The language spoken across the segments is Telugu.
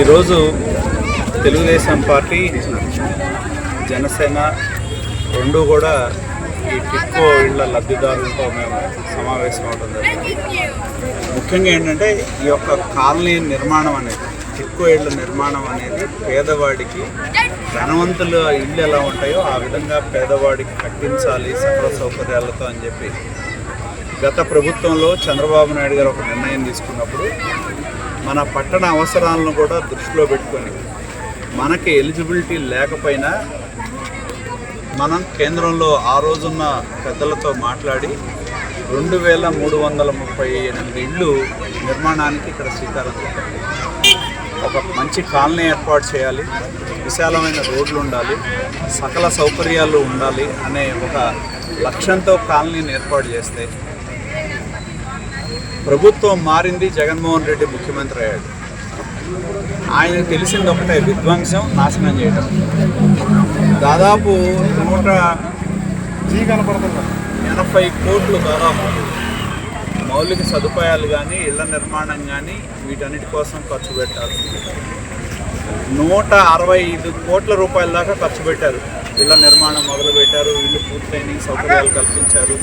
ఈరోజు తెలుగుదేశం పార్టీ జనసేన రెండు కూడా ఈ టిక్కో ఇళ్ళ లబ్ధిదారులతో మేము సమావేశం అవడం జరిగింది. ముఖ్యంగా ఏంటంటే ఈ యొక్క కాలనీ నిర్మాణం అనేది టిక్కో ఇళ్ళ నిర్మాణం అనేది పేదవాడికి ధనవంతుల ఇళ్ళు ఎలా ఉంటాయో ఆ విధంగా పేదవాడికి కట్టించాలి సకల సౌకర్యాలతో అని చెప్పి గత ప్రభుత్వంలో చంద్రబాబు నాయుడు గారు ఒక నిర్ణయం తీసుకున్నప్పుడు మన పట్టణ అవసరాలను కూడా దృష్టిలో పెట్టుకొని మనకి ఎలిజిబిలిటీ లేకపోయినా మనం కేంద్రంలో ఆ రోజున్న పెద్దలతో మాట్లాడి రెండు వేల మూడు వందల ముప్పై ఎనిమిది ఇళ్ళు నిర్మాణానికి ఇక్కడ శ్రీకారం చుట్టాలి ఒక మంచి కాలనీ ఏర్పాటు చేయాలి విశాలమైన రోడ్లు ఉండాలి సకల సౌకర్యాలు ఉండాలి అనే ఒక లక్ష్యంతో కాలనీని ఏర్పాటు చేస్తే ప్రభుత్వం మారింది జగన్మోహన్ రెడ్డి ముఖ్యమంత్రి అయ్యాడు. ఆయనకు తెలిసింది ఒకటే విధ్వంసం నాశనం చేయడం దాదాపు నూట ఎనభై కోట్లు దాదాపు మౌలిక సదుపాయాలు కానీ ఇళ్ళ నిర్మాణం కానీ వీటన్నిటి కోసం ఖర్చు పెట్టారు. నూట అరవై ఐదు కోట్ల రూపాయల దాకా ఖర్చు పెట్టారు. ఇళ్ళ నిర్మాణం మొదలు పెట్టారు ఇల్లు పూర్తయిన సౌకర్యాలు కల్పించారు.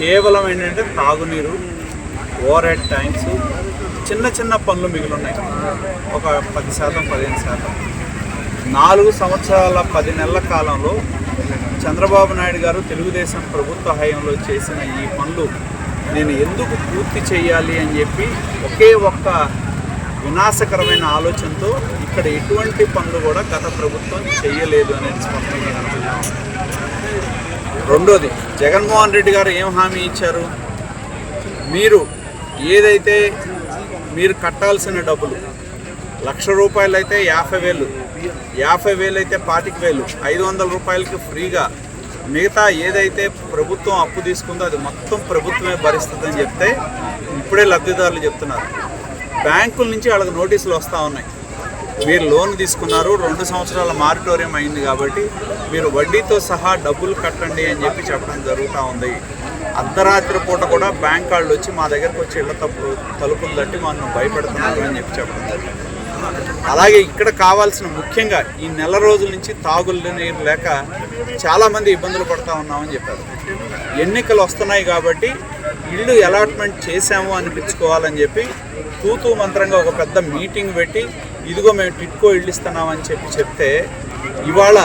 కేవలం ఏంటంటే తాగునీరు ఓవర్ హెడ్ ట్యాంక్స్ చిన్న చిన్న పనులు మిగిలిన్నాయి. ఒక పది శాతం పదిహేను శాతం. నాలుగు సంవత్సరాల పది నెలల కాలంలో చంద్రబాబు నాయుడు గారు తెలుగుదేశం ప్రభుత్వ హయాంలో చేసిన ఈ పనులు నేను ఎందుకు పూర్తి చేయాలి అని చెప్పి ఒకే ఒక్క వినాశకరమైన ఆలోచనతో ఇక్కడ ఎటువంటి పనులు కూడా గత ప్రభుత్వం చేయలేదు అనేది స్పష్టంగా కనపడతా రెండోది జగన్మోహన్ రెడ్డి గారు ఏం హామీ ఇచ్చారు? మీరు ఏదైతే మీరు కట్టాల్సిన డబ్బులు లక్ష రూపాయలు అయితే యాభై వేలు యాభై వేలు అయితే పాతిక వేలు ఐదు వందల రూపాయలకి ఫ్రీగా మిగతా ఏదైతే ప్రభుత్వం అప్పు తీసుకుందో అది మొత్తం ప్రభుత్వమే భరిస్తుందని చెప్తే ఇప్పుడే లబ్ధిదారులు చెప్తున్నారు. బ్యాంకుల నుంచి వాళ్ళకి నోటీసులు వస్తూ ఉన్నాయి. మీరు లోన్ తీసుకున్నారు రెండు సంవత్సరాల మారిటోరియం అయింది కాబట్టి మీరు వడ్డీతో సహా డబ్బులు కట్టండి అని చెప్పి చెప్పడం జరుగుతూ ఉంది. అర్ధరాత్రి పూట కూడా బ్యాంక్ వాళ్ళు వచ్చి మా దగ్గరకు వచ్చి ఇళ్ళ తప్పు తలుపులు తట్టి మనం భయపెడుతున్నారు అని చెప్పి చెప్పడం జరిగింది. అలాగే ఇక్కడ కావాల్సిన ముఖ్యంగా ఈ నెల రోజుల నుంచి తాగులు నీరు లేక చాలామంది ఇబ్బందులు పడుతూ ఉన్నామని చెప్పారు. ఎన్నికలు వస్తున్నాయి కాబట్టి ఇల్లు అలాట్మెంట్ చేశాము అనిపించుకోవాలని చెప్పి తూతూ మంత్రంగా ఒక పెద్ద మీటింగ్ పెట్టి ఇదిగో మేము టిట్కో ఇల్లు ఇస్తున్నామని చెప్పి చెప్తే ఇవాళ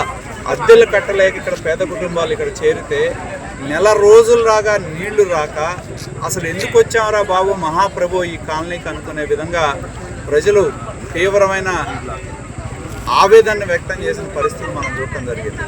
అద్దెలు కట్టలేక ఇక్కడ పేద కుటుంబాలు ఇక్కడ చేరితే నెల రోజులు రాగా నీళ్ళు రాక అసలు ఎందుకు వచ్చామరా బాబు? మహాప్రభు ఈ కాలనీకి అనుకునే విధంగా ప్రజలు తీవ్రమైన ఆవేదన వ్యక్తం చేసిన పరిస్థితి మనం చూడటం జరిగింది.